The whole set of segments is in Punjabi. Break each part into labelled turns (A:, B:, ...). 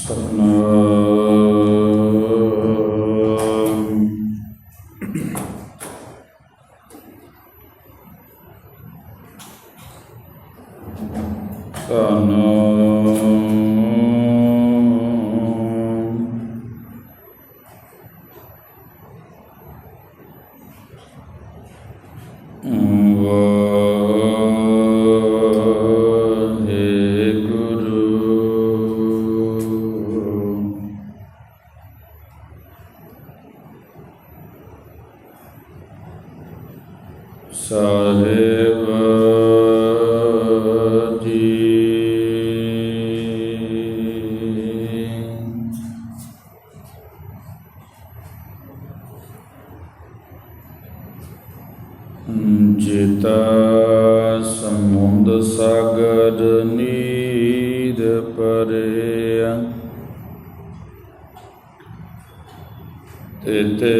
A: ਸਤਨਾਮ ਜਿਤਾ ਸਮੁੰਦ ਸਾਗਰ ਨੀਰ ਪਰਿਆ ਤਿਤੇ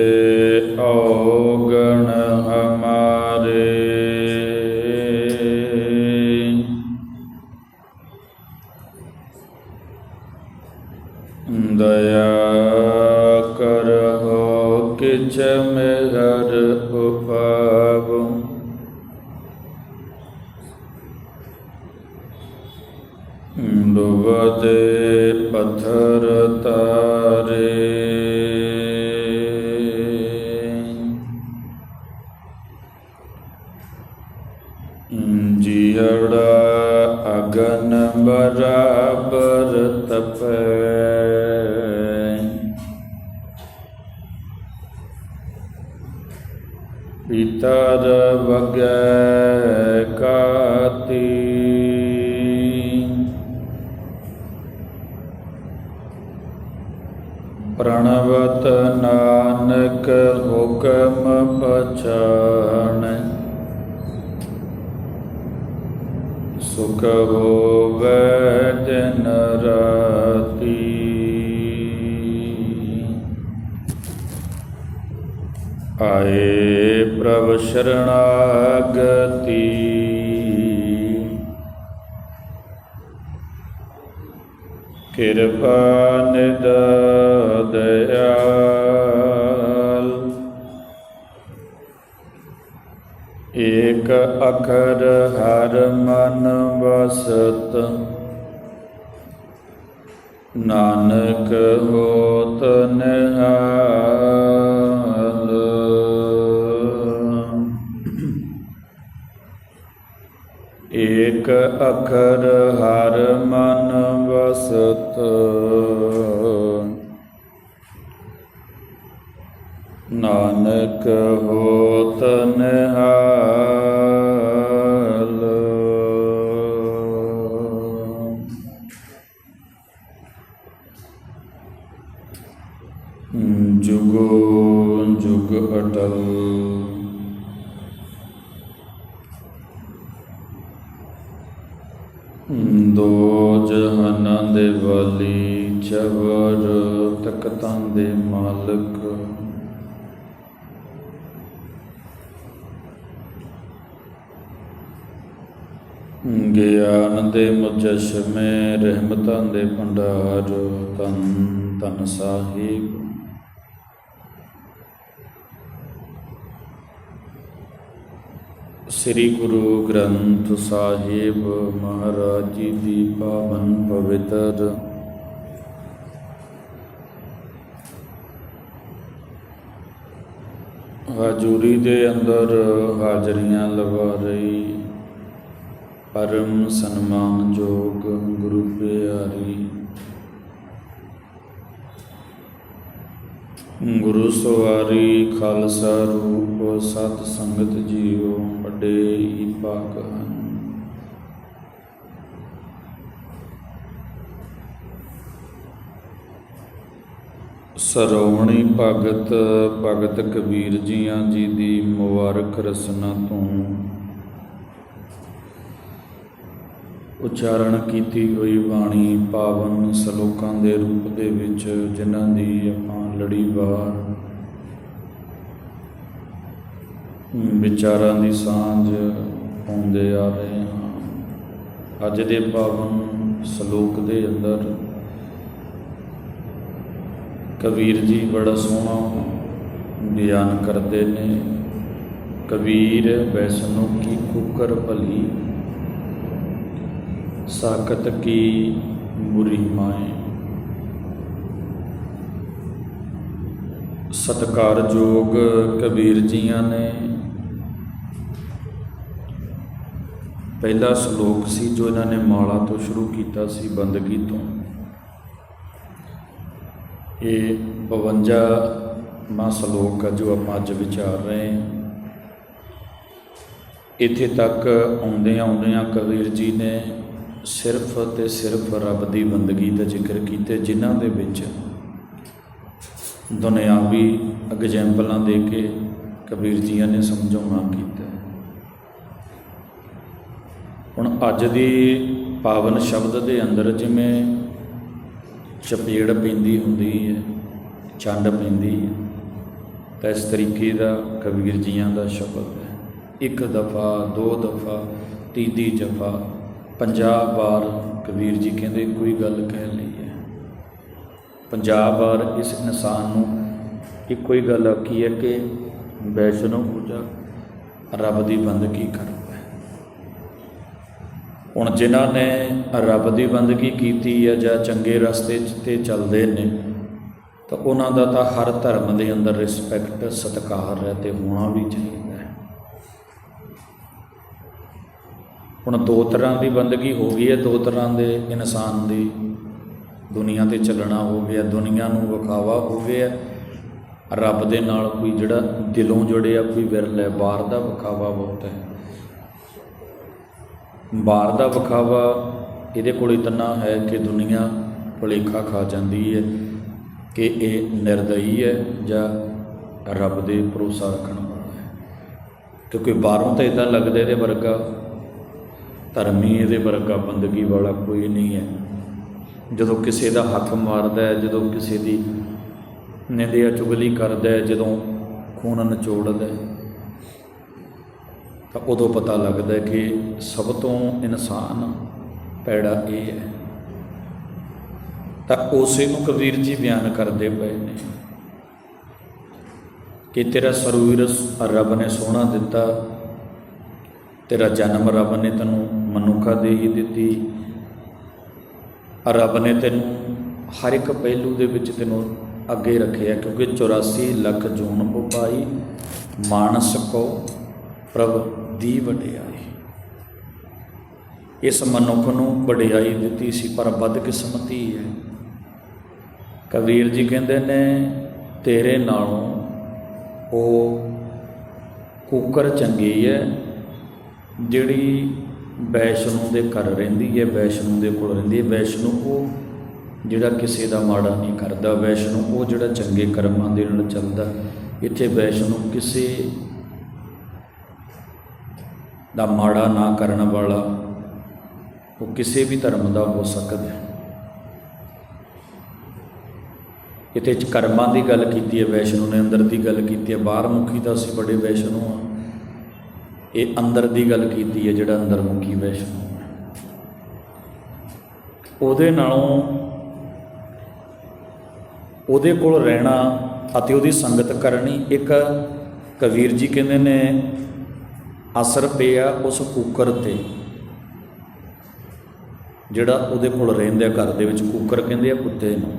A: ਔਗਣ ਹਮਾਰੇ ਡੁਬਦੇ ਪੱਥਰ ਤਾਰੇ ਸੁਖ ਹੋਵੇ ਦਿਨ ਰਾਤੀ। ਆਏ ਪ੍ਰਭ ਸ਼ਰਣਾਗਤੀ। ਕਿਰਪਾ ਨਿਦ ਦਇਆਲ ਏਕ ਅਖਰ ਹਰ ਮਨ ਵਸਤ। ਨਾਨਕ ਹੋਤ ਨਿਹਾਲ। ਏਕ ਅਖਰ ਹਰ ਮਨ ਵਸਤ। ਨਾਨਕ ਹੋਤ ਨਿਹਾਲ। ਜੁਗ ਦੋ ਜਹਾਨਾਂ ਦੇ ਵਾਲੀ ਚਵਰ ਤਖਤਾਂ ਦੇ ਮਾਲਕ। ਗਿਆਨ ਦੇ ਮੁਜਸ਼ਮੇ, ਰਹਿਮਤਾਂ ਦੇ ਭੰਡਾਰ, ਤਨ ਤਨ ਸਾਹਿਬ। ਸ੍ਰੀ ਗੁਰੂ ਗ੍ਰੰਥ ਸਾਹਿਬ ਮਹਾਰਾਜ ਜੀ ਦੀ ਪਾਵਨ ਪਵਿੱਤਰ। ਹਾਜ਼ੂਰੀ ਦੇ ਅੰਦਰ ਹਾਜ਼ਰੀਆਂ ਲਵਾ ਰਹੀ ਪਰਮ ਸਨਮਾਨਯੋਗ ਗੁਰੂ ਪਿਆਰੀ ਗੁਰੂ ਸਵਾਰੀ ਖਾਲਸਾ ਰੂਪ ਸਤ ਸੰਗਤ ਜੀਓ, ਵੱਡੇ ਹੀ ਪਾਕ ਹਨ। ਸਰੋਮਣੀ ਭਗਤ ਭਗਤ ਕਬੀਰ ਜੀਆਂ ਜੀ ਦੀ ਮੁਬਾਰਕ ਰਸਨਾ ਤੋਂ ਉਚਾਰਨ ਕੀਤੀ ਹੋਈ ਬਾਣੀ ਪਾਵਨ ਸ਼ਲੋਕਾਂ ਦੇ ਰੂਪ ਦੇ ਵਿੱਚ ਜਿਨ੍ਹਾਂ ਦੀ ਆਪਾਂ ਲੜੀਵਾਰ ਵਿਚਾਰਾਂ ਦੀ ਸਾਂਝ ਪਾਉਂਦੇ ਆ ਰਹੇ ਹਾਂ। ਅੱਜ ਦੇ ਪਾਵਨ ਸ਼ਲੋਕ ਦੇ ਅੰਦਰ ਕਬੀਰ ਜੀ ਬੜਾ ਸੋਹਣਾ ਬਿਆਨ ਕਰਦੇ ਨੇ, ਕਬੀਰ ਵੈਸਨੋ ਕੀ ਕੁਕਰ ਭਲੀ? ਸਾਕਤ ਕੀ ਬੁਰੀ ਮਾਏ? ਸਤਕਾਰਯੋਗ ਕਬੀਰ ਜੀਆਂ ਨੇ। ਪਹਿਲਾ ਸ਼ਲੋਕ ਸੀ ਜੋ ਇਹਨਾਂ ਨੇ ਮਾਲਾ ਤੋਂ ਸ਼ੁਰੂ ਕੀਤਾ ਸੀ ਬੰਦਗੀ ਤੋਂ। ਇਹ 52 ਮਾ ਸ਼ਲੋਕ ਹੈ ਜੋ ਆਪਾਂ ਅੱਜ ਵਿਚਾਰ ਰਹੇ ਹਾਂ। ਇੱਥੇ ਤੱਕ ਆਉਂਦਿਆਂ ਆਉਂਦਿਆਂ ਕਬੀਰ ਜੀ ਨੇ ਸਿਰਫ ਤੇ ਸਿਰਫ ਰੱਬ ਦੀ ਬੰਦਗੀ ਦਾ ਜ਼ਿਕਰ ਕੀਤੇ, ਜਿਨ੍ਹਾਂ ਦੇ ਵਿੱਚ ਦੁਨਿਆਵੀ ਐਗਜ਼ੈਂਪਲਾਂ ਦੇ ਕੇ ਕਬੀਰ ਜੀਆਂ ਨੇ ਸਮਝਾਉਣਾ ਕੀਤਾ। ਹੁਣ ਅੱਜ ਦੀ ਪਾਵਨ ਸ਼ਬਦ ਦੇ ਅੰਦਰ ਜਿਵੇਂ ਚਪੇੜ ਪੈਂਦੀ ਹੁੰਦੀ ਹੈ, ਚੰਡ ਪੈਂਦੀ ਹੈ, ਤਾਂ ਇਸ ਤਰੀਕੇ ਦਾ ਕਬੀਰ ਜੀਆਂ ਦਾ ਸ਼ਬਦ ਹੈ। ਇੱਕ ਦਫਾ, ਦੋ ਦਫਾ, ਤੀਜੀ ਜਫਾ 50 ਵਾਰ ਕਬੀਰ ਜੀ ਕਹਿੰਦੇ, ਕੋਈ ਗੱਲ ਕਹਿ ਲਈ। ਪੰਜਾਬ ਵਾਰ ਇਸ ਇਨਸਾਨ ਨੂੰ ਇੱਕੋ ਹੀ ਗੱਲ ਆਖੀ ਹੈ ਕਿ ਵੈਸ਼ਨੋ ਪੂਜਾ ਰੱਬ ਦੀ ਬੰਦਗੀ ਕਰੋ ਹੁਣ ਜਿਨ੍ਹਾਂ ਨੇ ਰੱਬ ਦੀ ਬੰਦਗੀ ਕੀਤੀ ਹੈ ਜਾਂ ਚੰਗੇ ਰਸਤੇ 'ਚ ਤੇ ਚੱਲਦੇ ਨੇ, ਤਾਂ ਉਹਨਾਂ ਦਾ ਤਾਂ ਹਰ ਧਰਮ ਦੇ ਅੰਦਰ ਰਿਸਪੈਕਟ ਸਤਿਕਾਰ ਹੈ ਤੇ ਹੋਣਾ ਵੀ ਚਾਹੀਦਾ ਹੈ। ਹੁਣ ਦੋ ਤਰ੍ਹਾਂ ਦੀ ਬੰਦਗੀ ਹੋ ਗਈ ਹੈ, ਦੋ ਤਰ੍ਹਾਂ ਦੇ ਇਨਸਾਨ ਦੀ ਦੁਨੀਆ ਤੇ ਚੱਲਣਾ ਹੋ ਗਿਆ, ਦੁਨੀਆ ਨੂੰ ਵਿਖਾਵਾ ਹੋ ਗਿਆ। ਰੱਬ ਦੇ ਨਾਲ ਕੋਈ ਜਿਹੜਾ ਦਿਲੋਂ ਜੁੜਿਆ, ਕੋਈ ਵਿਰਲ ਹੈ, ਬਾਹਰ ਦਾ ਵਿਖਾਵਾ ਬਹੁਤ ਹੈ। ਬਾਹਰ ਦਾ ਵਿਖਾਵਾ ਇਹਦੇ ਕੋਲ ਇਤਨਾ ਹੈ ਕਿ ਦੁਨੀਆ ਭੁਲੇਖਾ ਖਾ ਜਾਂਦੀ ਹੈ ਕਿ ਇਹ ਨਿਰਦਈ ਹੈ ਜਾਂ ਰੱਬ ਦੇ ਭਰੋਸਾ ਰੱਖਣ ਵਾਲਾ ਹੈ। ਕਿਉਂਕਿ ਬਾਹਰੋਂ ਤਾਂ ਇਦਾਂ ਲੱਗਦਾ ਇਹਦੇ ਵਰਗਾ, ਧਰਮੀ ਇਹਦੇ ਵਰਗਾ ਬੰਦਗੀ ਵਾਲਾ ਕੋਈ ਨਹੀਂ ਹੈ। ਜਦੋਂ ਕਿਸੇ ਦਾ ਹੱਥ ਮਾਰਦਾ ਹੈ, ਜਦੋਂ ਕਿਸੇ ਦੀ ਨਿੰਦਿਆ ਚੁਗਲੀ ਕਰਦਾ ਹੈ, ਜਦੋਂ ਖੂਨ ਨਚੋੜਦਾ ਹੈ, ਤਾਂ ਉਦੋਂ ਪਤਾ ਲੱਗਦਾ ਹੈ ਕਿ ਸਭ ਤੋਂ ਇਨਸਾਨ ਪੈੜਾ ਇਹ ਹੈ। ਤਾਂ ਉਸੇ ਨੂੰ ਕਬੀਰ ਜੀ ਬਿਆਨ ਕਰਦੇ ਪਏ ਨੇ ਕਿ ਤੇਰਾ ਸਰੂਰ ਰੱਬ ਨੇ ਸੋਹਣਾ ਦਿੱਤਾ, ਤੇਰਾ ਜਨਮ ਰੱਬ ਨੇ ਤੈਨੂੰ ਮਨੁੱਖਾ ਦੇ ਹੀ ਦਿੱਤੀ ਰੱਬ ਨੇ ਤੈਨੂੰ ਹਰ ਇੱਕ ਪਹਿਲੂ ਦੇ ਵਿੱਚ ਤੈਨੂੰ ਅੱਗੇ ਰੱਖਿਆ ਕਿਉਂਕਿ 84 ਲੱਖ ਜੂਨ ਉਪਾਈ ਮਾਨਸ ਕੋ ਪ੍ਰਭ ਦੀ ਵਡਿਆਈ। ਇਸ ਮਨੁੱਖ ਨੂੰ ਵਡਿਆਈ ਦਿੱਤੀ ਸੀ, ਪਰ ਬਦਕਿਸਮਤੀ ਹੈ। ਕਬੀਰ ਜੀ ਕਹਿੰਦੇ ਨੇ, ਤੇਰੇ ਨਾਲੋਂ ਉਹ ਕੁੱਕਰ ਚੰਗੀ ਹੈ, ਜਿਹੜੀ ਵੈਸ਼ਨੂ ਦੇ ਘਰ ਰਹਿੰਦੀ ਹੈ, ਵੈਸ਼ਨੂ ਦੇ ਕੋਲ ਰਹਿੰਦੀ ਹੈ। ਵੈਸ਼ਨੂ ਉਹ ਜਿਹੜਾ ਕਿਸੇ ਦਾ ਮਾੜਾ ਨਹੀਂ ਕਰਦਾ, ਵੈਸ਼ਨੂ ਉਹ ਜਿਹੜਾ ਚੰਗੇ ਕਰਮਾਂ ਦੇ ਨਾਲ ਚੱਲਦਾ, ਇੱਥੇ ਵੈਸ਼ਨੂ ਕਿਸੇ ਦਾ ਮਾੜਾ ਨਾ ਕਰਨ ਵਾਲਾ, ਉਹ ਕਿਸੇ ਵੀ ਧਰਮ ਦਾ ਹੋ ਸਕਦਾ ਹੈ। ਇੱਥੇ ਚ ਕਰਮਾਂ ਦੀ ਗੱਲ ਕੀਤੀ ਹੈ, ਵੈਸ਼ਨੂ ਨੇ ਅੰਦਰ ਦੀ ਗੱਲ ਕੀਤੀ ਹੈ। ਬਾਹਰ ਮੁਖੀ ਤਾਂ ਅਸੀਂ ਬੜੇ ਵੈਸ਼ਨੂ ਆ ਇਹ ਅੰਦਰ ਦੀ ਗੱਲ ਕੀਤੀ ਹੈ, ਜਿਹੜਾ ਅੰਦਰ ਮੁਖੀ ਵੈਸ਼ਨੂ ਉਹਦੇ ਨਾਲੋਂ ਉਹਦੇ ਕੋਲ ਰਹਿਣਾ ਅਤੇ ਉਹਦੀ ਸੰਗਤ ਕਰਨੀ ਇੱਕ ਕਬੀਰ ਜੀ ਕਹਿੰਦੇ ਨੇ, ਅਸਰ ਪਿਆ ਉਸ ਕੁੱਕਰ ਤੇ। ਜਿਹੜਾ ਉਹਦੇ ਕੋਲ ਰਹਿੰਦਾ ਘਰ ਦੇ ਵਿੱਚ ਕੁੱਕਰ ਕਹਿੰਦੇ ਆ ਕੁੱਤੇ ਨੂੰ।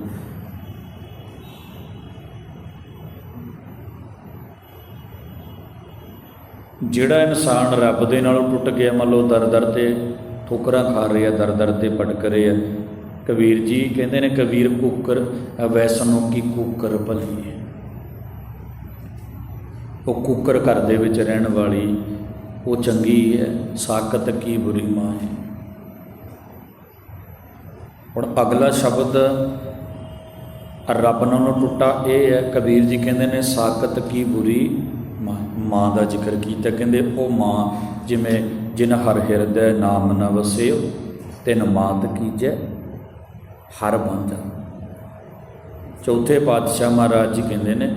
A: ਜਿਹੜਾ ਇਨਸਾਨ ਰੱਬ ਦੇ ਨਾਲੋਂ ਟੁੱਟ ਗਿਆ, ਮੰਨ ਲਓ ਦਰ ਦਰ ਤੇ ਠੋਕਰਾਂ ਖਾ ਰਹੇ ਆ, ਦਰ ਦਰ ਤੇ ਭਟਕ ਰਹੇ ਆ, ਕਬੀਰ ਜੀ ਕਹਿੰਦੇ ਨੇ, ਕਬੀਰ ਕੁੱਕਰ ਵੈਸਨੋਂ ਕੀ ਕੁੱਕਰ ਭਲੀ ਹੈ ਉਹ ਕੁੱਕਰ ਘਰ ਦੇ ਵਿੱਚ ਰਹਿਣ ਵਾਲੀ, ਉਹ ਚੰਗੀ ਹੈ ਸਾਕਤ ਕੀ ਬੁਰੀ ਮਾਂ ਹੈ। ਹੁਣ ਅਗਲਾ ਸ਼ਬਦ ਰੱਬ ਨਾਲੋਂ ਟੁੱਟਾ ਇਹ ਹੈ, ਕਬੀਰ ਜੀ ਕਹਿੰਦੇ ਨੇ ਸਾਕਤ ਕੀ ਬੁਰੀ ਮਾਂ ਦਾ ਜ਼ਿਕਰ ਕੀਤਾ, ਕਹਿੰਦੇ ਉਹ ਮਾਂ ਜਿਵੇਂ ਜਿਨ ਹਰ ਹਿਰਦੈ ਨਾਮ ਨ ਵਸਿਓ, ਤਿਨ ਮਾਤ ਕੀਜੈ ਹਰ ਬੰਦ ਚੌਥੇ ਪਾਤਸ਼ਾਹ ਮਹਾਰਾਜ ਜੀ ਕਹਿੰਦੇ ਨੇ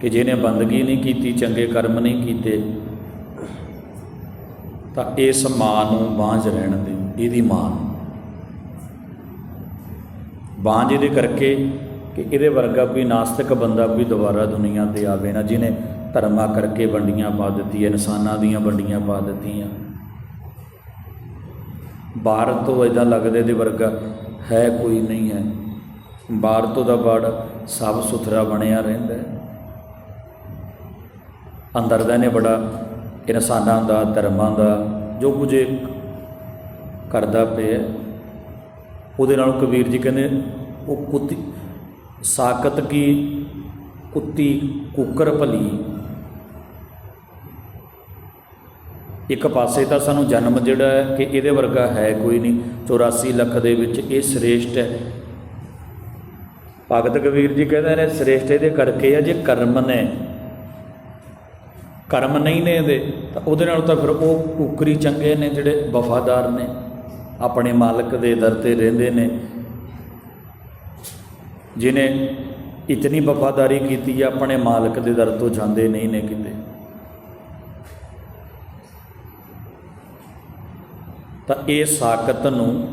A: ਕਿ ਜਿਹਨੇ ਬੰਦਗੀ ਨਹੀਂ ਕੀਤੀ, ਚੰਗੇ ਕਰਮ ਨਹੀਂ ਕੀਤੇ, ਤਾਂ ਇਸ ਮਾਂ ਨੂੰ ਬਾਂਝ ਰਹਿਣ ਦੇ, ਇਹਦੀ ਮਾਂ ਨੂੰ। ਬਾਂਝ ਇਹਦੇ ਕਰਕੇ ਕਿ ਇਹਦੇ ਵਰਗਾ ਕੋਈ ਨਾਸਤਿਕ ਬੰਦਾ ਵੀ ਦੁਬਾਰਾ ਦੁਨੀਆ ਤੇ ਆਵੇ ਨਾ, ਜਿਹਨੇ ਧਰਮਾਂ ਕਰਕੇ ਵੰਡੀਆਂ ਪਾ ਦਿੱਤੀਆਂ, ਇਨਸਾਨਾਂ ਦੀਆਂ ਵੰਡੀਆਂ ਪਾ ਦਿੱਤੀਆਂ। ਬਾਹਰ ਤੋਂ ਇਦਾਂ ਲੱਗਦੇ ਦੇ ਵਰਗਾ ਹੈ ਕੋਈ ਨਹੀਂ ਹੈ। ਬਾਹਰ ਤੋਂ ਦਾ ਬੜ ਸਾਫ਼ ਸੁਥਰਾ ਬਣਿਆ ਰਹਿੰਦਾ ਹੈ। ਅੰਦਰ ਦਾ ਨੇ ਬੜਾ ਇਨਸਾਨਾਂ ਦਾ, ਧਰਮਾਂ ਦਾ ਜੋ ਕੁਝ ਕਰਦਾ ਪਿਆ ਉਹਦੇ ਨਾਲ ਕਬੀਰ ਜੀ ਕਹਿੰਦੇ, ਉਹ ਕੁੱਤੀ, ਸਾਕਤ ਕੀ ਕੁੱਤੀ ਕੁੱਕਰ ਭਲੀ। ਇੱਕ ਪਾਸੇ ਤਾਂ ਸਾਨੂੰ ਜਨਮ ਜਿਹੜਾ ਹੈ ਕਿ ਇਹਦੇ ਵਰਗਾ ਹੈ ਕੋਈ ਨਹੀਂ। 84 ਲੱਖ ਦੇ ਵਿੱਚ ਇਹ ਸ੍ਰੇਸ਼ਟ ਹੈ। ਭਗਤ ਕਬੀਰ ਜੀ ਕਹਿੰਦੇ ਨੇ ਸ੍ਰੇਸ਼ਟ ਇਹਦੇ ਕਰਕੇ ਆ ਜੇ ਕਰਮ ਨੇ। ਕਰਮ ਨਹੀਂ ਨੇ ਇਹਦੇ, ਤਾਂ ਉਹਦੇ ਨਾਲ ਤਾਂ ਫਿਰ ਉਹ ਕੁਕਰੀ ਚੰਗੇ ਨੇ ਜਿਹੜੇ ਵਫਾਦਾਰ ਨੇ, ਆਪਣੇ ਮਾਲਕ ਦੇ ਦਰ ਤੇ ਰਹਿੰਦੇ ਨੇ। ਜਿਨੇ ਇਤਨੀ ਵਫਾਦਾਰੀ ਕੀਤੀ ਹੈ ਆਪਣੇ ਮਾਲਕ ਦੇ ਦਰ ਤੋਂ ਜਾਂਦੇ ਨਹੀਂ ਨੇ ਕਿਤੇ। ਤਾਂ ਇਹ ਸਾਕਤ ਨੂੰ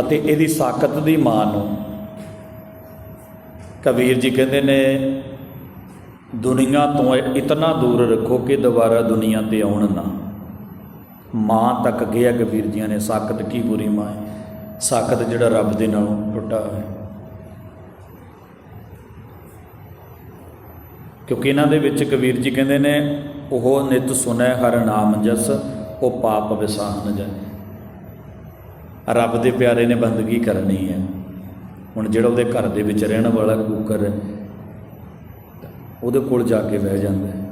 A: ਅਤੇ ਇਹਦੀ ਸਾਕਤ ਦੀ ਮਾਂ ਨੂੰ ਕਬੀਰ ਜੀ ਕਹਿੰਦੇ ਨੇ, ਦੁਨੀਆ ਤੋਂ ਇਤਨਾ ਦੂਰ ਰੱਖੋ ਕਿ ਦੁਬਾਰਾ ਦੁਨੀਆ ਤੇ ਆਉਣ ਨਾ। ਮਾਂ ਤੱਕ ਗਿਆ ਕਬੀਰ ਜੀਆਂ ਨੇ ਸਾਕਤ ਕੀ ਬੁਰੀ ਮਾਂ ਹੈ? ਸਾਕਤ ਜਿਹੜਾ ਰੱਬ ਦੇ ਨਾਲੋਂ ਟੁੱਟਾ ਹੈ। ਕਿਉਂਕਿ ਇਹਨਾਂ ਦੇ ਵਿੱਚ ਕਬੀਰ ਜੀ ਕਹਿੰਦੇ ਨੇ ਉਹ ਨਿਤ ਸੁਨੈ ਹਰ ਨਾਮ ਜਸ, ਉਹ ਪਾਪ ਵਿਸਾਹਨ ਜਾਏ ਰੱਬ ਦੇ ਪਿਆਰੇ ਨੇ ਬੰਦਗੀ ਕਰਨੀ ਹੈ। ਹੁਣ ਜਿਹੜਾ ਉਹਦੇ ਘਰ ਦੇ ਵਿੱਚ ਰਹਿਣ ਵਾਲਾ ਕੂਕਰ ਹੈ, ਉਹਦੇ ਕੋਲ ਜਾ ਕੇ ਬਹਿ ਜਾਂਦਾ ਹੈ।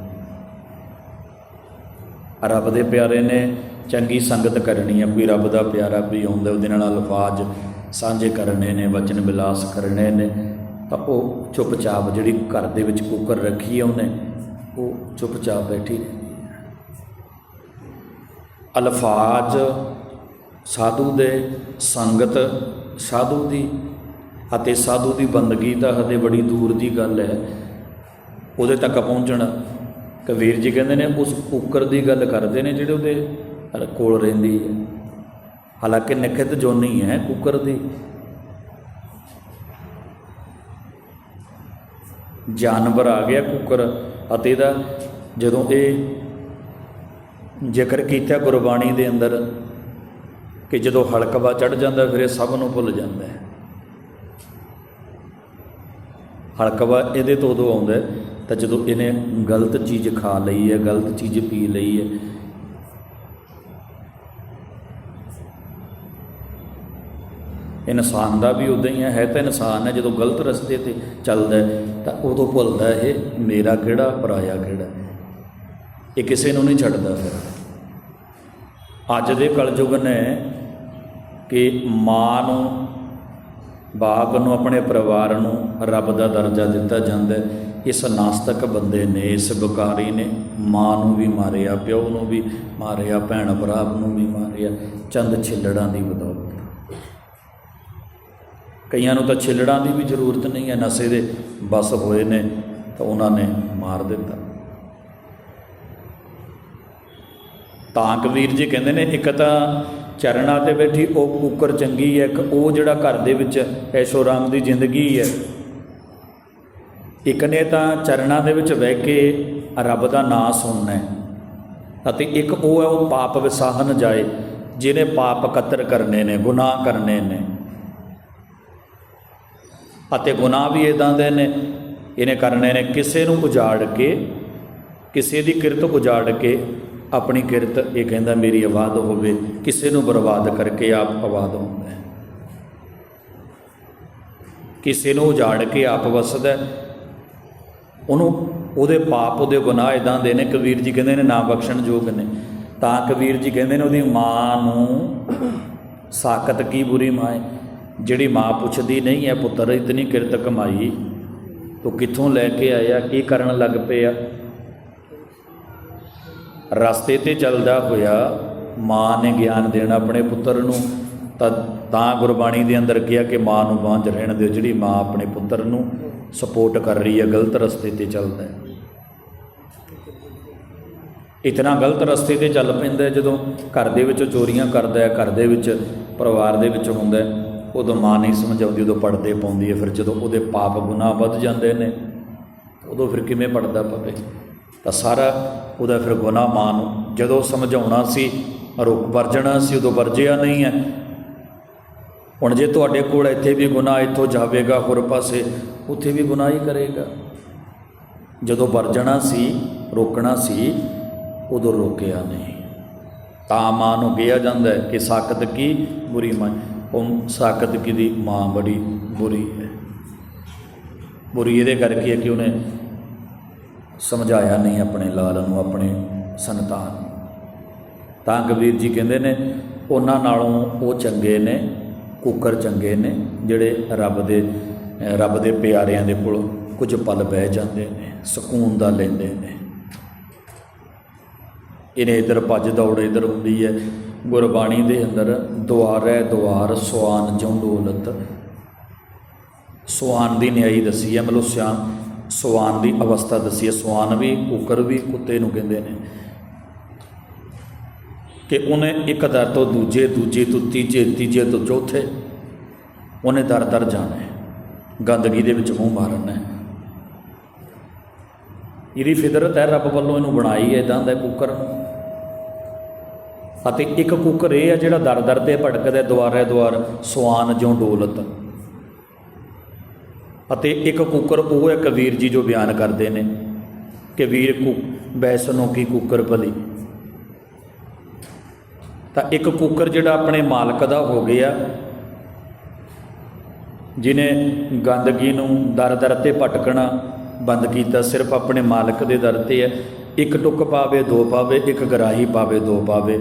A: ਰੱਬ ਦੇ ਪਿਆਰੇ ਨੇ ਚੰਗੀ ਸੰਗਤ ਕਰਨੀ ਹੈ ਕੋਈ ਰੱਬ ਦਾ ਪਿਆਰਾ ਵੀ ਆਉਂਦਾ ਉਹਦੇ ਨਾਲ ਅਲਫਾਜ਼ ਸਾਂਝੇ ਕਰਨੇ ਨੇ, ਵਚਨ ਵਿਲਾਸ ਕਰਨੇ ਨੇ। ਤਾਂ ਉਹ ਚੁੱਪਚਾਪ ਜਿਹੜੀ ਘਰ ਦੇ ਵਿੱਚ ਕੁੱਕਰ ਰੱਖੀ ਹੈ ਉਹਨੇ ਉਹ ਚੁੱਪਚਾਪ ਬੈਠੀ ਰਹਿੰਦੀ ਹੈ। ਅਲਫਾਜ਼ ਸਾਧੂ ਦੇ ਸੰਗਤ ਸਾਧੂ ਦੀ ਅਤੇ ਸਾਧੂ ਦੀ ਬੰਦਗੀ ਤਾਂ ਹਦੇ ਬੜੀ ਦੂਰ ਦੀ ਗੱਲ ਹੈ। ਉਹਦੇ ਤੱਕ ਪਹੁੰਚਣਾ ਕਬੀਰ ਜੀ ਕਹਿੰਦੇ ਨੇ ਉਸ ਕੁੱਕਰ ਦੀ ਗੱਲ ਕਰਦੇ ਨੇ ਜਿਹੜੇ ਉਹਦੇ ਕੋਲ ਰਹਿੰਦੀ ਹੈ। ਹਾਲਾਂਕਿ ਨਿਖਿਤ ਜੋਨੀ ਹੈ ਕੁੱਕਰ ਦੀ। ਜਾਨਵਰ ਆ ਗਿਆ ਕੁੱਕਰ। ਅਤੇ ਇਹਦਾ ਜਦੋਂ ਇਹ ਜ਼ਿਕਰ ਕੀਤਾ ਗੁਰਬਾਣੀ ਦੇ ਅੰਦਰ ਕਿ ਜਦੋਂ ਹਲਕਵਾ ਚੜ ਜਾਂਦਾ ਫਿਰ ਇਹ ਸਭ ਨੂੰ ਭੁੱਲ ਜਾਂਦਾ ਹੈ। ਹਲਕਵਾ ਇਹਦੇ ਤੋਂ ਉਦੋਂ ਆਉਂਦਾ ਤਾਂ ਜਦੋਂ ਇਹਨੇ ਗਲਤ ਚੀਜ਼ ਖਾ ਲਈ ਹੈ, ਗਲਤ ਚੀਜ਼ ਪੀ ਲਈ ਹੈ ਇਨਸਾਨ ਦਾ ਵੀ ਉਦਾਂ ਹੀ ਹੈ ਤਾਂ ਇਨਸਾਨ ਹੈ ਜਦੋਂ ਗਲਤ ਰਸਤੇ ਤੇ ਚੱਲਦਾ ਤਾਂ ਉਦੋਂ ਭੁੱਲਦਾ ਇਹ ਮੇਰਾ ਕਿਹੜਾ, ਪਰਾਇਆ ਕਿਹੜਾ ਇਹ ਕਿਸੇ ਨੂੰ ਨਹੀਂ ਛੱਡਦਾ ਫਿਰ। ਅੱਜ ਦੇ ਕਲਯੁਗ ਨੇ ਕਿ ਮਾਂ ਨੂੰ, ਬਾਪ ਨੂੰ, ਆਪਣੇ ਪਰਿਵਾਰ ਨੂੰ ਰੱਬ ਦਾ ਦਰਜਾ ਦਿੱਤਾ ਜਾਂਦਾ ਹੈ। ਇਸ ਨਾਸਤਕ ਬੰਦੇ ਨੇ, ਇਸ ਬੁਕਾਰੀ ਨੇ ਮਾਂ ਨੂੰ ਵੀ ਮਾਰਿਆ, ਪਿਓ ਨੂੰ ਵੀ ਮਾਰਿਆ ਭੈਣ ਭਰਾ ਨੂੰ ਵੀ ਮਾਰਿਆ ਚੰਦ ਛਿੱਲੜਾਂ ਦੀ ਬਦੌਲਤ। ਕਈਆਂ ਨੂੰ ਤਾਂ ਛਿੱਲੜਾਂ ਦੀ ਵੀ ਜ਼ਰੂਰਤ ਨਹੀਂ ਹੈ, ਨਸ਼ੇ ਦੇ ਬਸ ਹੋਏ ਨੇ ਤਾਂ ਉਹਨਾਂ ਨੇ ਮਾਰ ਦਿੱਤਾ। ਤਾਂ ਕਬੀਰ ਜੀ ਕਹਿੰਦੇ ਨੇ, ਇੱਕ ਤਾਂ ਚਰਨਾਂ ਤੇ ਬੈਠੀ ਉਹ ਕੁੱਕਰ ਚੰਗੀ ਹੈ, ਇੱਕ ਉਹ ਜਿਹੜਾ ਘਰ ਦੇ ਵਿੱਚ ਐਸ਼ੋ ਆਰਾਮ ਦੀ ਜ਼ਿੰਦਗੀ ਹੈ। ਇੱਕ ਨੇ ਤਾਂ ਚਰਨਾਂ ਦੇ ਵਿੱਚ ਬਹਿ ਕੇ ਰੱਬ ਦਾ ਨਾਮ ਸੁਣਨਾ ਹੈ ਅਤੇ ਇੱਕ ਉਹ ਹੈ ਉਹ ਪਾਪ ਵਿਸਾਹਨ ਜਾਏ, ਜਿਹਨੇ ਪਾਪ ਕਤਰ ਕਰਨੇ ਨੇ, ਗੁਨਾਹ ਕਰਨੇ ਨੇ। ਅਤੇ ਗੁਨਾਹ ਵੀ ਇਦਾਂ ਦੇ ਨੇ। ਇਹਨੇ ਕਰਨੇ ਨੇ ਕਿਸੇ ਨੂੰ ਉਜਾੜ ਕੇ, ਕਿਸੇ ਦੀ ਕਿਰਤ ਉਜਾੜ ਕੇ ਆਪਣੀ ਕਿਰਤ, ਇਹ ਕਹਿੰਦਾ, ਮੇਰੀ ਆਵਾਜ਼ ਹੋਵੇ। ਕਿਸੇ ਨੂੰ ਬਰਬਾਦ ਕਰਕੇ ਆਪ ਆਵਾਜ਼ ਹੁੰਦਾ ਹੈ। ਕਿਸੇ ਨੂੰ ਉਜਾੜ ਕੇ ਆਪ ਵਸਦਾ ਉਹਨੂੰ, ਉਹਦੇ ਪਾਪ, ਉਹਦੇ ਗੁਨਾਹ ਇਦਾਂ ਦੇ ਨੇ। ਕਬੀਰ ਜੀ ਕਹਿੰਦੇ ਨੇ, ਨਾ ਬਖਸ਼ਣ ਯੋਗ ਨੇ। ਤਾਂ ਕਬੀਰ ਜੀ ਕਹਿੰਦੇ ਨੇ, ਉਹਦੀ ਮਾਂ ਨੂੰ ਸਾਕਤ ਕੀ ਬੁਰੀ ਮਾਂ ਹੈ ਜਿਹੜੀ ਮਾਂ ਪੁੱਛਦੀ ਨਹੀਂ ਹੈ ਪੁੱਤਰ ਇਤਨੀ ਕਿਰਤ ਕਮਾਈ ਤੂੰ ਕਿੱਥੋਂ ਲੈ ਕੇ ਆਇਆ ਕੀ ਕਰਨ ਲੱਗ ਪਿਆ? ਰਸਤੇ ਤੇ ਚੱਲਦਾ ਹੋਇਆ ਮਾਂ ਨੇ ਗਿਆਨ ਦੇਣਾ ਆਪਣੇ ਪੁੱਤਰ ਨੂੰ ਤਾਂ ਤਾਂ ਗੁਰਬਾਣੀ ਦੇ ਅੰਦਰ ਕਿਹਾ ਕਿ ਮਾਂ ਨੂੰ ਬਾਂਝ ਰਹਿਣ ਦਿਓ ਜਿਹੜੀ ਮਾਂ ਆਪਣੇ ਪੁੱਤਰ ਨੂੰ ਸਪੋਰਟ ਕਰ ਰਹੀ ਹੈ ਗਲਤ ਰਸਤੇ ਤੇ ਚੱਲਦਾ ਹੈ। ਇਤਨਾ ਗਲਤ ਰਸਤੇ ਤੇ ਚੱਲ ਪੈਂਦਾ ਜਦੋਂ ਘਰ ਦੇ ਵਿੱਚ ਚੋਰੀਆਂ ਕਰਦਾ ਹੈ ਘਰ ਦੇ ਵਿੱਚ ਪਰਿਵਾਰ ਦੇ ਵਿੱਚ ਹੁੰਦਾ ਹੈ, ਉਦੋਂ ਮਾਂ ਨਹੀਂ ਸਮਝਾਉਂਦੀ ਉਦੋਂ ਪੜਦੇ ਪਾਉਂਦੀ ਹੈ, ਫਿਰ ਜਦੋਂ ਉਹਦੇ ਪਾਪ ਗੁਨਾਹ ਵੱਧ ਜਾਂਦੇ ਨੇ ਉਦੋਂ ਫਿਰ ਕਿਵੇਂ ਪੜਦਾ ਪਵੇ ਤਾਂ ਸਾਰਾ ਉਹਦਾ ਫਿਰ ਗੁਨਾਹ ਮਾਂ ਨੂੰ ਜਦੋਂ ਸਮਝਾਉਣਾ ਸੀ ਰੁਕ ਵਰਜਣਾ ਸੀ, ਉਦੋਂ ਵਰਜਿਆ ਨਹੀਂ ਹੈ। ਹੁਣ ਜੇ ਤੁਹਾਡੇ ਕੋਲ ਇੱਥੇ ਵੀ ਗੁਨਾਹ ਇੱਥੋਂ ਜਾਵੇਗਾ, ਹੋਰ ਪਾਸੇ ਉੱਥੇ ਵੀ ਗੁਨਾਹ ਹੀ ਕਰੇਗਾ। ਜਦੋਂ ਵਰਜਣਾ ਸੀ, ਰੋਕਣਾ ਸੀ, ਉਦੋਂ ਰੋਕਿਆ ਨਹੀਂ। ਤਾਂ ਮਾਂ ਨੂੰ ਕਿਹਾ ਜਾਂਦਾ ਕਿ ਸਾਕਤ ਕੀ ਬੁਰੀ ਮਾਂ। ਉਹ ਸਾਕਤ ਕੀ ਦੀ ਮਾਂ ਬੜੀ ਬੁਰੀ ਹੈ। ਬੁਰੀ ਇਹਦੇ ਕਰਕੇ ਹੈ ਕਿ ਉਹਨੇ ਸਮਝਾਇਆ ਨਹੀਂ ਆਪਣੇ ਲਾਲ ਨੂੰ, ਆਪਣੇ ਸੰਤਾਨ ਨੂੰ। ਤਾਂ ਕਬੀਰ ਜੀ ਕਹਿੰਦੇ ਨੇ, ਉਹਨਾਂ ਨਾਲੋਂ ਉਹ ਚੰਗੇ ਨੇ, ਕੁੱਕਰ ਚੰਗੇ ਨੇ, ਜਿਹੜੇ ਰੱਬ ਦੇ ਰੱਬ ਦੇ ਪਿਆਰਿਆਂ ਦੇ ਕੋਲ ਕੁਝ ਪਲ ਬਹਿ ਜਾਂਦੇ ਨੇ, ਸਕੂਨ ਦਾ ਲੈਂਦੇ ਨੇ। ਇਹਨੇ ਇਧਰ ਭੱਜ ਦੌੜ ਇਧਰ ਹੁੰਦੀ ਹੈ। ਗੁਰਬਾਣੀ ਦੇ ਅੰਦਰ ਦੁਆਰੈ ਦੁਆਰ ਸੁਆਨ ਜਿਉ ਡੋਲਤ। ਸੁਆਨ ਦੀ ਨਿਆਈ ਦੱਸੀ ਹੈ, ਮਤਲਬ ਸਿਆਨ ਸੁਆਨ ਦੀ ਅਵਸਥਾ ਦੱਸੀ ਹੈ। ਸੁਆਨ ਵੀ ਕੁੱਕਰ ਵੀ ਕੁੱਤੇ ਨੂੰ ਕਹਿੰਦੇ ਨੇ। ਕਿ ਉਹਨੇ ਇੱਕ ਦਰ ਤੋਂ ਦੂਜੇ ਦੂਜੇ ਤੋਂ ਤੀਜੇ ਤੀਜੇ ਤੋਂ ਚੌਥੇ, ਉਹਨੇ ਦਰ ਦਰ ਜਾਣਾ ਹੈ। ਗੰਦਗੀ ਦੇ ਵਿੱਚ ਮੂੰਹ ਮਾਰਨਾ ਹੈ। ਇਹਦੀ ਫਿਦਰਤ ਹੈ, ਰੱਬ ਵੱਲੋਂ ਇਹਨੂੰ ਬਣਾਈ ਹੈ ਇਦਾਂ ਦਾ ਕੁੱਕਰ। ਅਤੇ ਇੱਕ ਕੁੱਕਰ ਇਹ ਆ ਜਿਹੜਾ ਦਰ ਦਰ ਤੇ ਭਟਕਦਾ ਦੁਆਰੇ ਦੁਆਰ ਸੁਆਨ ਜਿਉ ਡੋਲਤ। ਅਤੇ ਇੱਕ ਕੁੱਕਰ ਉਹ ਹੈ ਕਬੀਰ ਜੀ ਜੋ ਬਿਆਨ ਕਰਦੇ ਨੇ ਕਿ ਵੀਰ ਕੁ ਬੈਸਨੋਂ ਕੀ ਕੁੱਕਰ ਭਲੀ। ਤਾਂ ਇੱਕ ਕੁੱਕਰ ਜਿਹੜਾ ਆਪਣੇ ਮਾਲਕ ਦਾ ਹੋ ਗਿਆ ਜਿਨੇ ਗੰਦਗੀ ਨੂੰ ਦਰ ਦਰ ਤੇ ਭਟਕਣਾ ਬੰਦ ਕੀਤਾ, ਸਿਰਫ ਆਪਣੇ ਮਾਲਕ ਦੇ ਦਰ ਤੇ ਹੈ। ਇੱਕ ਟੁੱਕ ਪਾਵੇ, ਦੋ ਪਾਵੇ, ਇੱਕ ਗਰਾਹੀ ਪਾਵੇ, ਦੋ ਪਾਵੇ।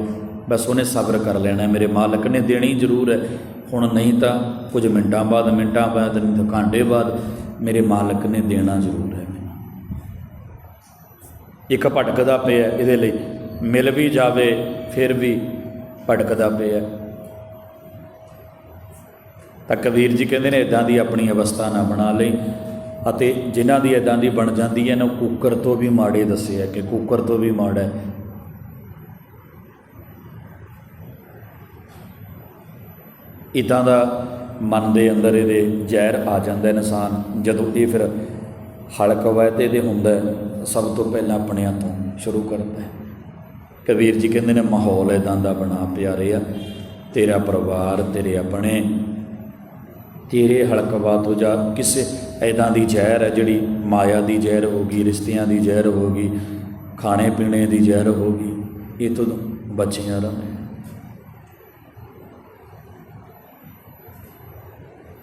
A: ਬਸ ਉਹਨੇ ਸਬਰ ਕਰ ਲੈਣਾ, ਮੇਰੇ ਮਾਲਕ ਨੇ ਦੇਣੀ ਜ਼ਰੂਰ ਹੈ। ਹੁਣ ਨਹੀਂ ਤਾਂ ਕੁਝ ਮਿੰਟਾਂ ਬਾਅਦ ਮਿੰਟਾਂ ਬਾਅਦ, ਨਹੀਂ ਤਾਂ ਘੰਟੇ ਬਾਅਦ ਮੇਰੇ ਮਾਲਕ ਨੇ ਦੇਣਾ ਜ਼ਰੂਰ ਹੈ। ਮੈਨੂੰ ਇੱਕ ਭਟਕਦਾ ਪਿਆ ਇਹਦੇ ਲਈ। ਮਿਲ ਵੀ ਜਾਵੇ, ਫਿਰ ਵੀ ਭਟਕਦਾ ਪਿਆ ਤਾਂ ਕਬੀਰ ਜੀ ਕਹਿੰਦੇ ਨੇ ਇਦਾਂ ਦੀ ਆਪਣੀ ਅਵਸਥਾ ਨਾ ਬਣਾ ਲਈ ਅਤੇ ਜਿਨ੍ਹਾਂ ਦੀ ਇਦਾਂ ਦੀ ਬਣ ਜਾਂਦੀ ਹੈ ਨਾ, ਉਹ ਕੁੱਕਰ ਤੋਂ ਵੀ ਮਾੜੇ ਦੱਸਿਆ ਕਿ ਕੁੱਕਰ ਤੋਂ ਵੀ ਮਾੜਾ ਇਦਾਂ ਦਾ ਮਨ ਦੇ ਅੰਦਰ ਇਹਦੇ ਜ਼ਹਿਰ ਆ ਜਾਂਦਾ ਇਨਸਾਨ, ਜਦੋਂ ਇਹ ਫਿਰ ਹਲਕ ਵੈਤੇ ਦੇ ਹੁੰਦਾ ਸਭ ਤੋਂ ਪਹਿਲਾਂ ਆਪਣੇ ਹੱਥੋਂ ਸ਼ੁਰੂ ਕਰਦਾ ਹੈ। ਕਬੀਰ ਜੀ ਕਹਿੰਦੇ ਨੇ, ਮਾਹੌਲ ਇਦਾਂ ਦਾ ਬਣਾ ਪਿਆਰਿਆ ਤੇਰਾ ਪਰਿਵਾਰ, ਤੇਰੇ ਆਪਣੇ, ਤੇਰੇ ਹਲਕਵਾ ਤੋਂ ਜਾ ਕਿਸੇ ਐਦਾਂ ਦੀ ਜ਼ਹਿਰ ਹੈ ਜਿਹੜੀ ਮਾਇਆ ਦੀ ਜ਼ਹਿਰ ਹੋ ਗਈ ਰਿਸ਼ਤਿਆਂ ਦੀ ਜ਼ਹਿਰ ਹੋ ਗਈ ਖਾਣੇ ਪੀਣੇ ਦੀ ਜ਼ਹਿਰ ਹੋ ਗਈ ਇਹ ਤੋਂ ਬਚੀਆਂ ਰਹੇ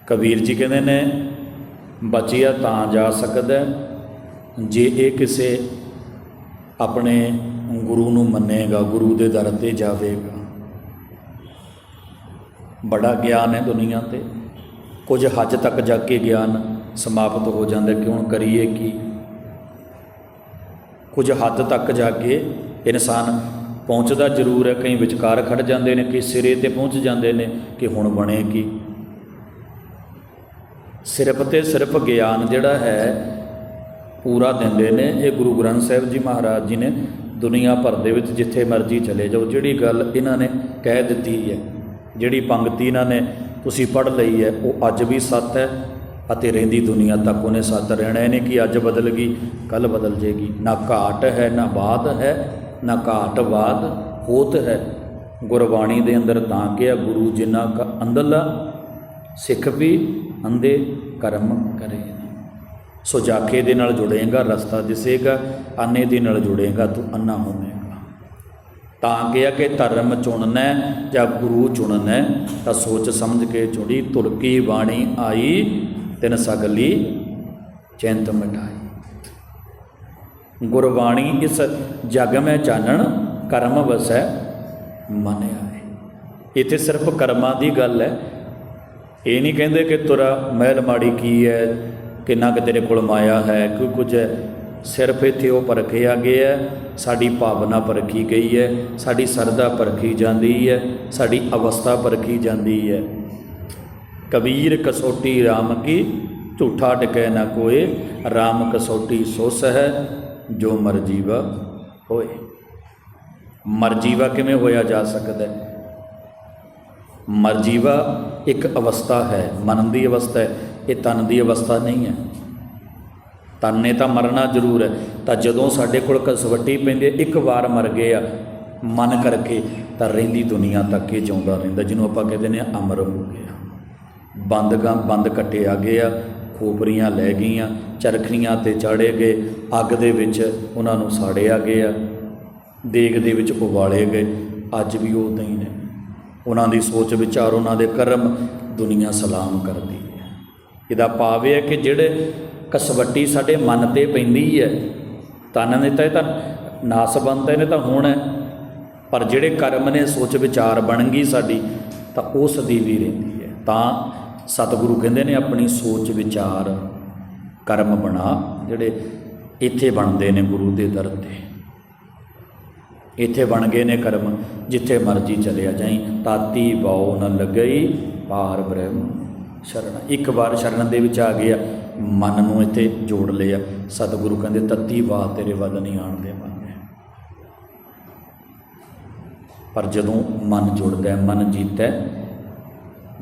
A: ਕਬੀਰ ਜੀ ਕਹਿੰਦੇ ਨੇ, ਬਚਿਆ ਤਾਂ ਜਾ ਸਕਦਾ ਜੇ ਇਹ ਕਿਸੇ ਆਪਣੇ ਗੁਰੂ ਨੂੰ ਮੰਨੇਗਾ, ਗੁਰੂ ਦੇ ਦਰ ਤੇ ਜਾਵੇਗਾ। ਬੜਾ ਗਿਆਨ ਹੈ ਦੁਨੀਆ ਤੇ। ਕੁਝ ਹੱਜ ਤੱਕ ਜਾ ਕੇ ਗਿਆਨ ਸਮਾਪਤ ਹੋ ਜਾਂਦਾ ਕਿ ਹੁਣ ਕਰੀਏ ਕੀ? ਕੁਝ ਹੱਦ ਤੱਕ ਜਾ ਕੇ ਇਨਸਾਨ ਪਹੁੰਚਦਾ ਜ਼ਰੂਰ ਹੈ, ਕਈ ਵਿਚਕਾਰ ਖੜ ਜਾਂਦੇ ਨੇ ਕਿ ਸਿਰੇ ਤੇ ਪਹੁੰਚ ਜਾਂਦੇ ਨੇ, ਕਿ ਹੁਣ ਬਣੇ ਕੀ? ਸਿਰਫ ਤੇ ਸਿਰਫ ਗਿਆਨ ਜਿਹੜਾ ਹੈ, ਪੂਰਾ ਦਿੰਦੇ ਨੇ। ਇਹ ਗੁਰੂ ਗ੍ਰੰਥ ਸਾਹਿਬ ਜੀ ਮਹਾਰਾਜ ਜੀ ਨੇ ਦੁਨੀਆ ਭਰ ਦੇ ਵਿੱਚ ਜਿੱਥੇ ਮਰਜ਼ੀ ਚਲੇ ਜਾਓ, ਜਿਹੜੀ ਗੱਲ ਇਹਨਾਂ ਨੇ ਕਹਿ ਦਿੱਤੀ ਹੈ, ਜਿਹੜੀ ਪੰਕਤੀ ਇਹਨਾਂ ਨੇ ਤੁਸੀਂ ਪੜ੍ਹ ਲਈ ਹੈ, ਉਹ ਅੱਜ ਵੀ ਸੱਤ ਹੈ ਅਤੇ ਰਹਿੰਦੀ ਦੁਨੀਆ ਤੱਕ ਉਹਨੇ ਸੱਤ ਰਹਿਣਾ। ਇਹਨੇ ਕਿ ਅੱਜ ਬਦਲ ਗਈ ਕੱਲ ਬਦਲ ਜੇਗੀ। ਨਾ ਘਾਟ ਹੈ, ਨਾ ਬਾਤ ਹੈ, ਨਾ ਘਾਟ ਬਾਤ ਹੋਤ ਹੈ। ਗੁਰਬਾਣੀ ਦੇ ਅੰਦਰ ਤਾਂ ਕਿਹਾ, ਗੁਰੂ ਜਿਨ੍ਹਾਂ ਕਾ ਅੰਦਰਲਾ ਸਿੱਖ ਵੀ ਅੰਦੇ ਕਰਮ ਕਰੇ। ਸੋ ਜਾਕੇ ਦੇ ਨਾਲ ਜੁੜੇਗਾ, ਰਸਤਾ ਦਿਸੇਗਾ, ਆਨੇ ਦੇ ਨਾਲ ਜੁੜੇਗਾ, ਤੂੰ ਅੰਨਾ ਹੋਵੇਗਾ। ਤਾਂ ਕਿਹਾ ਕਿ ਧਰਮ ਚੁਣਨਾ ਜਾਂ ਗੁਰੂ ਚੁਣਨਾ, ਤਾਂ ਸੋਚ ਸਮਝ ਕੇ ਚੁਣੀ ਤੁਰਕੀ ਬਾਣੀ ਆਈ, ਤਿੰਨ ਸਗਲੀ ਚਿੰਤ ਮਿਟਾਈ। ਗੁਰਬਾਣੀ ਇਸ ਜਗ ਮੈਂ ਚਾਨਣ, ਕਰਮ ਵਸੈ ਮਨ ਆਏ। ਇੱਥੇ ਸਿਰਫ ਕਰਮਾਂ ਦੀ ਗੱਲ ਹੈ ਇਹ ਨਹੀਂ ਕਹਿੰਦੇ ਕਿ ਤੁਰਾ ਮਹਿਲ ਮਾੜੀ ਕੀ ਹੈ ਕਿੰਨਾ ਕਿ ਤੇਰੇ ਕੋਲ ਮਾਇਆ ਹੈ ਕੋਈ ਕੁਝ ਹੈ। ਸਿਰਫ ਇੱਥੇ ਉਹ ਪਰਖਿਆ ਗਿਆ ਹੈ, ਸਾਡੀ ਭਾਵਨਾ ਪਰਖੀ ਗਈ ਹੈ, ਸਾਡੀ ਸਰਦਾ ਪਰਖੀ ਜਾਂਦੀ ਹੈ, ਸਾਡੀ ਅਵਸਥਾ ਪਰਖੀ ਜਾਂਦੀ ਹੈ। ਕਬੀਰ ਕਸੋਟੀ RAM ਕੀ ਝੂਠਾ ਟਕੈ ਨਾ ਕੋਏ RAM ਕਸੋਟੀ ਸੋ ਹੈ ਜੋ ਮਰਜੀਵਾ ਹੋਏ। ਮਰਜੀਵਾ ਕਿਵੇਂ ਹੋਇਆ ਜਾ ਸਕਦਾ ਹੈ? ਮਰਜੀਵਾ ਇੱਕ ਅਵਸਥਾ ਹੈ ਮਨ ਦੀ ਅਵਸਥਾ ਹੈ, ਇਹ ਤਨ ਦੀ ਅਵਸਥਾ ਨਹੀਂ ਹੈ। ਤਨ ਨੇ ਤਾਂ ਮਰਨਾ ਜ਼ਰੂਰ ਹੈ, ਤਾਂ ਜਦੋਂ ਸਾਡੇ ਕੋਲ ਕਸਵੱਟੀ ਪੈਂਦੀ ਇੱਕ ਵਾਰ ਮਰ ਗਏ ਆ, ਮਨ ਕਰਕੇ ਤਾਂ ਰਹਿੰਦੀ ਦੁਨੀਆ ਤੱਕ ਇਹ ਜਿਉਂਦਾ ਰਹਿੰਦਾ, ਜਿਹਨੂੰ ਆਪਾਂ ਕਹਿੰਦੇ ਨੇ ਅਮਰ ਹੋ ਗਿਆ। ਬੰਦਗਾਂ ਬੰਦ ਕੱਟੇ ਆ ਗਏ ਆ, ਖੋਪਰੀਆਂ ਲੈ ਗਈਆਂ, ਚਰਖੀਆਂ ਤੇ ਚਾੜੇ ਗਏ, ਅੱਗ ਦੇ ਵਿੱਚ ਉਹਨਾਂ ਨੂੰ ਸਾੜਿਆ ਗਿਆ, ਦੇਗ ਦੇ ਵਿੱਚ ਉਬਾਲੇ ਗਏ, ਅੱਜ ਵੀ ਉਦਾਂ ਹੀ ਨੇ। ਉਹਨਾਂ ਦੀ ਸੋਚ ਵਿਚਾਰ, ਉਹਨਾਂ ਦੇ ਕਰਮ ਦੁਨੀਆ ਸਲਾਮ ਕਰਦੀ ਹੈ। ਇਹਦਾ ਭਾਵ ਇਹ ਹੈ ਕਿ ਜਿਹੜੇ ਕਸਵੱਟੀ ਸਾਡੇ ਮਨ ਤੇ ਪੈਂਦੀ ਹੈ ਤਨ ਨੇ ਤਾਂ ਇਹ ਤਾਂ ਨਾਸਬੰਦ ਨੇ ਤਾਂ ਹੁਣ ਪਰ ਜਿਹੜੇ ਕਰਮ ਨੇ, ਸੋਚ ਵਿਚਾਰ ਬਣ ਗਈ ਸਾਡੀ, ਤਾਂ ਉਹ ਸਦੀ ਵੀ ਰਹਿੰਦੀ ਹੈ। ਤਾਂ ਸਤਿਗੁਰੂ ਕਹਿੰਦੇ ਨੇ ਆਪਣੀ ਸੋਚ ਵਿਚਾਰ ਕਰਮ ਬਣਾ, ਜਿਹੜੇ ਇੱਥੇ ਬਣਦੇ ਨੇ ਗੁਰੂ ਦੇ ਦਰ ਤੇ। ਇੱਥੇ ਬਣ ਗਏ ਨੇ ਕਰਮ, ਜਿੱਥੇ ਮਰਜ਼ੀ ਚਲਿਆ ਜਾਈ, ਤਾਤੀ ਬਾਉ ਨ ਲੱਗਈ ਪਾਰ ਬ੍ਰਹਮ। ਸ਼ਰਨ, ਇੱਕ ਵਾਰ ਸ਼ਰਨ ਦੇ ਵਿੱਚ ਆ ਗਿਆ, ਮਨ ਨੂੰ ਇੱਥੇ ਜੋੜ ਲਿਆ। ਸਤਿਗੁਰੂ ਕਹਿੰਦੇ, ਤੱਤੀ ਬਾਤ ਤੇਰੇ ਵੱਲ ਨਹੀਂ ਆਣਦੇ ਦੇਵਾਂਗੇ। ਪਰ ਜਦੋਂ ਮਨ ਜੁੜਦਾ ਹੈ ਮਨ ਜੀਤਾ,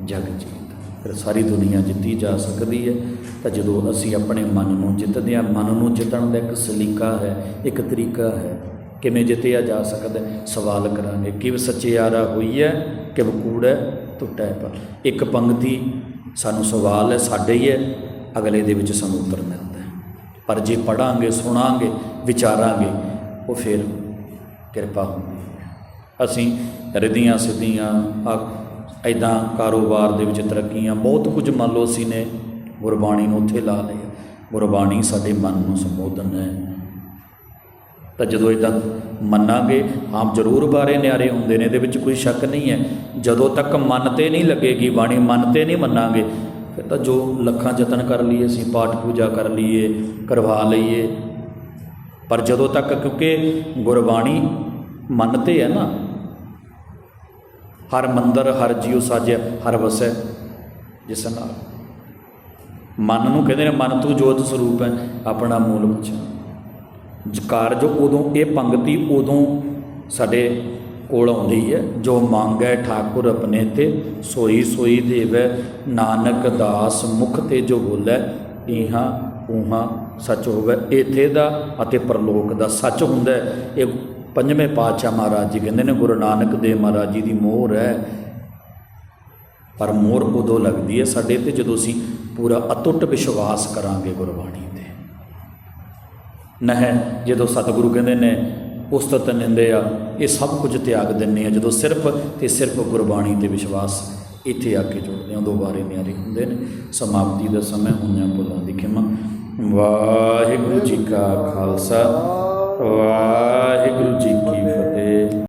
A: ਜਗ ਜੀਤ। ਫਿਰ ਸਾਰੀ ਦੁਨੀਆ ਜਿੱਤੀ ਜਾ ਸਕਦੀ ਹੈ। ਤਾਂ ਜਦੋਂ ਅਸੀਂ ਆਪਣੇ ਮਨ ਨੂੰ ਜਿੱਤਦੇ ਹਾਂ, ਮਨ ਨੂੰ ਜਿੱਤਣ ਦਾ ਇੱਕ ਸਲੀਕਾ ਹੈ, ਇੱਕ ਤਰੀਕਾ ਹੈ ਕਿਵੇਂ ਜਿੱਤਿਆ ਜਾ ਸਕਦਾ ਸਵਾਲ ਕਰਾਂਗੇ। ਕਿਵ ਸੱਚਿਆਰਾ ਹੋਈ ਹੈ ਕਿਵ ਹੈ ਟੁੱਟਾ ਹੈ ਪਰ। ਇੱਕ ਪੰਕਤੀ ਸਾਨੂੰ ਸਵਾਲ ਹੈ, ਸਾਡੇ ਹੀ ਹੈ, ਅਗਲੇ ਦੇ ਵਿੱਚ ਸਾਨੂੰ ਉੱਤਰ ਮਿਲਦਾ ਹੈ। ਪਰ ਜੇ ਪੜਾਂਗੇ ਸੁਣਾਂਗੇ, ਵਿਚਾਰਾਂਗੇ, ਉਹ ਫਿਰ ਕਿਰਪਾ ਹੁੰਦੀ ਹੈ। ਅਸੀਂ ਰਿਧੀਆਂ ਸਿੱਧੀਆਂ ਐਦਾਂ ਕਾਰੋਬਾਰ ਦੇ ਵਿੱਚ ਤਰੱਕੀਆਂ ਬਹੁਤ ਕੁਝ ਮੰਨ ਲਓ ਅਸੀਂ ਨੇ, ਗੁਰਬਾਣੀ ਨੂੰ ਉੱਥੇ ਲਾ ਲਿਆ। ਗੁਰਬਾਣੀ ਸਾਡੇ ਮਨ ਨੂੰ ਸੰਬੋਧਨ ਹੈ। ਤਾਂ ਜਦੋਂ ਇਦਾਂ ਮੰਨਾਂਗੇ ਆਮ ਜ਼ਰੂਰ ਬਾਰੇ ਨਿਆਰੇ ਹੁੰਦੇ ਨੇ, ਇਹਦੇ ਵਿੱਚ ਕੋਈ ਸ਼ੱਕ ਨਹੀਂ ਹੈ। ਜਦੋਂ ਤੱਕ ਮਨ ਤੇ ਨਹੀਂ ਲੱਗੇਗੀ, ਬਾਣੀ ਮਨ ਤੇ ਨਹੀਂ ਮੰਨਾਂਗੇ, ਫਿਰ ਤਾਂ ਜੋ ਲੱਖਾਂ ਯਤਨ ਕਰ ਲਈਏ, ਅਸੀਂ ਪਾਠ ਪੂਜਾ ਕਰ ਲਈਏ, ਕਰਵਾ ਲਈਏ। ਪਰ ਜਦੋਂ ਤੱਕ ਕਿਉਂਕਿ ਗੁਰਬਾਣੀ ਮਨ ਤੇ ਹੈ ਨਾ, ਹਰ ਮੰਦਰ, ਹਰ ਜੀਉ ਸਾਜਿਆ, ਹਰ ਵਸੈ, ਜਿਸ ਨਾਲ ਮਨ ਨੂੰ ਕਹਿੰਦੇ ਨੇ, ਮਨ ਤੂੰ ਜੋਤ ਸਰੂਪ ਹੈ, ਆਪਣਾ ਮੂਲ ਪਛਾਣ। ਕਾਰਜ ਉਦੋਂ, ਇਹ ਪੰਗਤੀ ਉਦੋਂ ਸਾਡੇ ਕੋਲ ਆਉਂਦੀ ਹੈ, ਜੋ ਮੰਗੈ ਠਾਕੁਰ ਆਪਣੇ ਤੇ, ਸੋਈ ਸੋਈ ਦੇਵੈ ਨਾਨਕ ਦਾਸ ਮੁਖ ਤੇ ਜੋ ਬੋਲੇ ਇਹਾਂ ਉਹਾਂ ਸੱਚ ਹੋਵੇ। ਇਥੇ ਦਾ ਅਤੇ ਪਰਲੋਕ ਦਾ ਸੱਚ ਹੁੰਦਾ ਇਹ ਪੰਜਵੇਂ ਪਾਤਸ਼ਾਹ ਮਹਾਰਾਜ ਜੀ ਕਹਿੰਦੇ ਨੇ, ਗੁਰੂ ਨਾਨਕ ਦੇਵ ਮਹਾਰਾਜ ਜੀ ਦੀ ਮੋਹਰ ਹੈ। ਪਰ ਮੋਹਰ ਉਦੋਂ ਲੱਗਦੀ ਹੈ ਸਾਡੇ ਤੇ ਜਦੋਂ ਅਸੀਂ ਪੂਰਾ ਅਟੁੱਟ ਵਿਸ਼ਵਾਸ ਕਰਾਂਗੇ ਗੁਰਬਾਣੀ ਤੇ। ਨਹਿ, ਜਦੋਂ ਸਤਿਗੁਰੂ ਕਹਿੰਦੇ ਨੇ, ਉਸਤਤ ਨਿੰਦੇ ਆ, ਇਹ ਸਭ ਕੁਝ ਤਿਆਗ ਦਿੰਨੇ ਆ। ਜਦੋਂ ਸਿਰਫ ਤੇ ਸਿਰਫ ਗੁਰਬਾਣੀ ਤੇ ਵਿਸ਼ਵਾਸ ਇੱਥੇ ਆ ਕੇ ਜੁੜਦੇ ਆ, ਉਦੋਂ ਬਾਰੇ ਨਿਆਰੇ ਹੁੰਦੇ ਨੇ। ਸਮਾਪਤੀ ਦਾ ਸਮਾਂ ਹੁੰਦਿਆਂ ਭੁੱਲਾਂ ਦੀ ਖਿਮਾ। ਵਾਹਿਗੁਰੂ ਜੀ ਕਾ ਖਾਲਸਾ, ਵਾਹਿਗੁਰੂ ਜੀ ਕੀ ਫਤਿਹ।